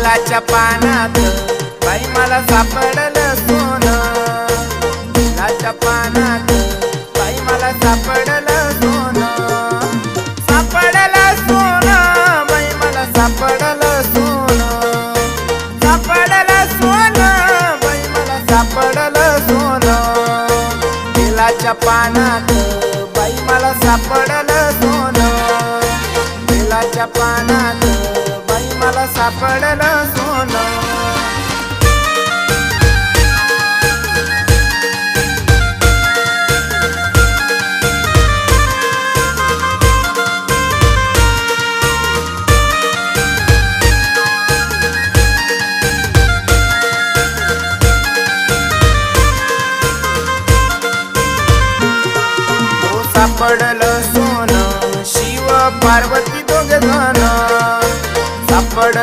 फुलाच्या पानात. बाई मला सापडलं सोनं. फुलाच्या पानात. बाई मला सापडलं सोनं. सापडलं सोनं. बाई मला सापडलं सोनं. सापडलं सोनं. बाई मला सापडलं सोनं. फुलाच्या पानात. बाई मला सापडलं सोनं. फुलाच्या पानात. मला सापडलं सोनं. हो सापडलं